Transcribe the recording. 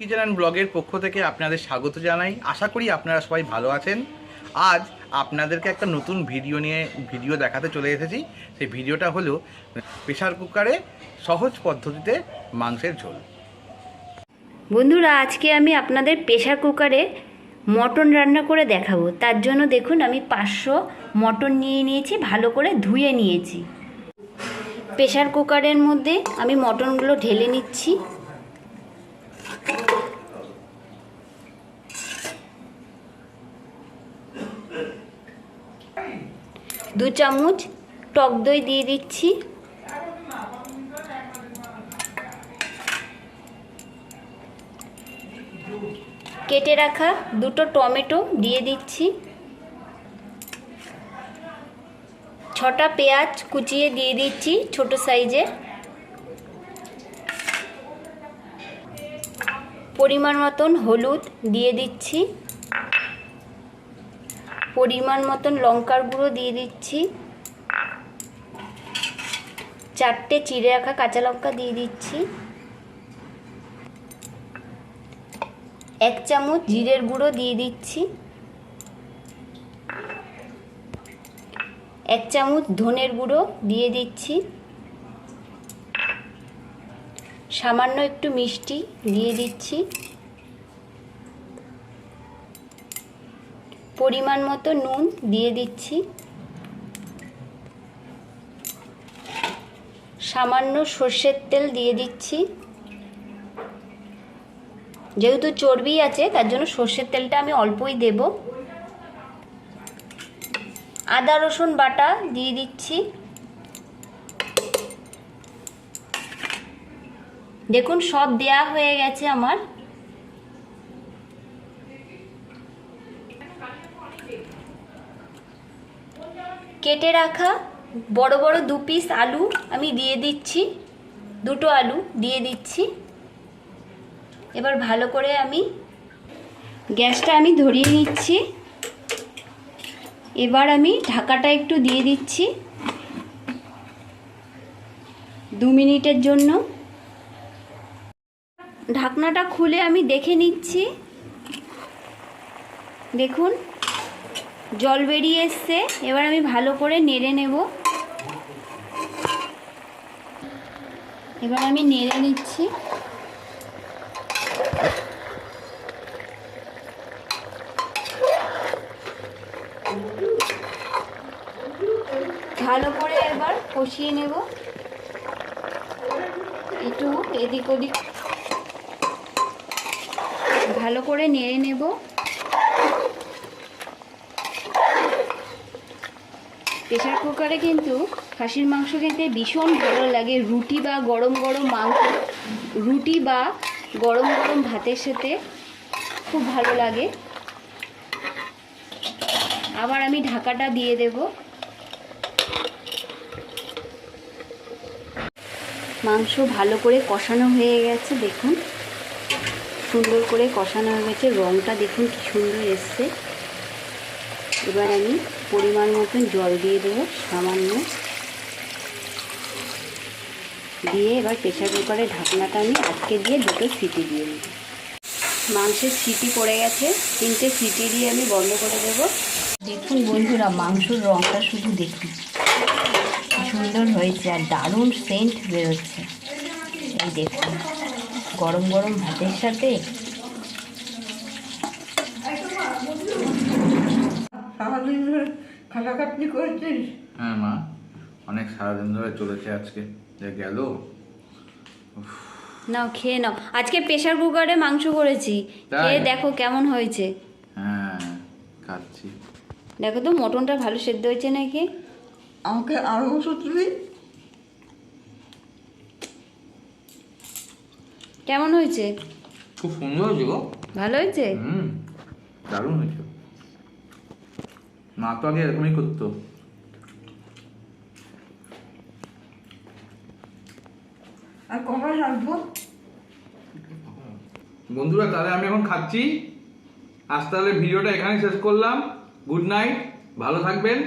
Kitchen ব্লগের পক্ষ থেকে আপনাদের স্বাগত জানাই। আশা করি আপনারা সবাই ভালো আছেন। আজ আপনাদেরকে একটা নতুন ভিডিও নিয়ে ভিডিও দেখাতে চলে এসেছি। সেই ভিডিওটা হলো প্রেশার কুকারে সহজ পদ্ধতিতে মাংসের ঝোল। বন্ধুরা, আজকে আমি আপনাদের প্রেশার কুকারে মটন রান্না করে দেখাবো। তার জন্য দেখুন, আমি পাঁচশো মটন নিয়ে নিয়েছি, ভালো করে ধুয়ে নিয়েছি। প্রেশার কুকারের মধ্যে আমি মটনগুলো ঢেলে নিচ্ছি। দু চামচ টক দই দিয়ে দিচ্ছি। কেটে রাখা দুটো টমেটো দিয়ে দিচ্ছি। ছটা পেঁয়াজ কুচিয়ে দিয়ে দিচ্ছি ছোট সাইজের পরিমাণ মতন হলুদ দিয়ে দিচ্ছি। পরিমাণ মতন লঙ্কার গুঁড়ো দিয়ে দিচ্ছি। চারটে চিড়ে রাখা কাঁচা লঙ্কা দিয়ে দিচ্ছি। এক চামচ জিরের গুঁড়ো দিয়ে দিচ্ছি। এক চামচ ধনের গুঁড়ো দিয়ে দিচ্ছি। সামান্য একটু মিষ্টি দিয়ে দিচ্ছি। পরিমাণ মতো নুন দিয়ে দিচ্ছি। সামান্য সর্ষের তেল দিয়ে দিচ্ছি। যেহেতু চর্বি আছে, তার জন্য সর্ষের তেলটা আমি অল্পই দেব। আদা রসুন বাটা দিয়ে দিচ্ছি। দেখুন, সব দেয়া হয়ে গেছে আমার। কেটে রাখা বড় বড় দু পিস আলু আমি দিয়ে দিচ্ছি, দুটো আলু দিয়ে দিচ্ছি। এবার ভালো করে আমি গ্যাসটা আমি ধরিয়ে নিচ্ছি। এবার আমি ঢাকাটা একটু দিয়ে দিচ্ছি। দু মিনিটের জন্য। ঢাকনাটা খুলে আমি দেখে নিচ্ছি। দেখুন, জল বেরিয়ে এসছে। এবার আমি ভালো করে নেড়ে নেব। এবার আমি নেড়ে নিচ্ছি। ভালো করে এবার কষিয়ে নেব। একটু এদিক ওদিক ভালো করে নেড়ে নেব। প্রেশার কুকারে কিন্তু খাসির মাংস খেতে ভীষণ ভালো লাগে। রুটি বা গরম গরম মাংস, রুটি বা গরম গরম ভাতের সাথে খুব ভালো লাগে। আবার আমি ঢাকাটা দিয়ে দেব। মাংস ভালো করে কষানো হয়ে গেছে, দেখুন। সুন্দর করে কষানো হয়ে গেছে। রঙটা দেখুন কি সুন্দর এসছে। এবার আমি পরিমাণ মতন জল দিয়ে দেবো, সামান্য। দিয়ে এবার প্রেশার কুকারে ঢাকনাটা আমি আটকে দিয়ে দুটো সিটি দিয়ে নেব মাংসের সিটি পড়ে গেছে। তিনটে সিটি দিয়ে আমি বন্ধ করে দেবো। দেখুন বন্ধুরা, মাংসর রঙটা শুধু দেখুন। সুন্দর হয়েছে আর দারুণ সেন্ট বেরোচ্ছে। এই দেখুন। গরম গরম ভাতের সাথে? সারাদিন ধরে খাটাখাটনি করেছিস? হ্যাঁ মা অনেক সারাদিন ধরে চলেছে আজকে। যে গেল? নাও খেয়ে নাও। আজকে প্রেশার কুকারে মাংস করেছি? খেয়ে দেখো কেমন হয়েছে। হ্যাঁ খাচ্ছি। দেখো তো মটনটা ভালো সেদ্ধ হয়েছে নাকি? আমাকে আরও ওষুধ দিবি? কেমন হয়েছে? খুব সুন্দর হয়েছে গো। ভালো হয়েছে? হুম দারুণ হয়েছে। মা তো আগে এরকমই করতো। আর কখন আসব? বন্ধুরা তাহলে আমি এখন খাচ্ছি। আজ তাহলে ভিডিওটা এখানে শেষ করলাম। গুড নাইট ভালো থাকবেন।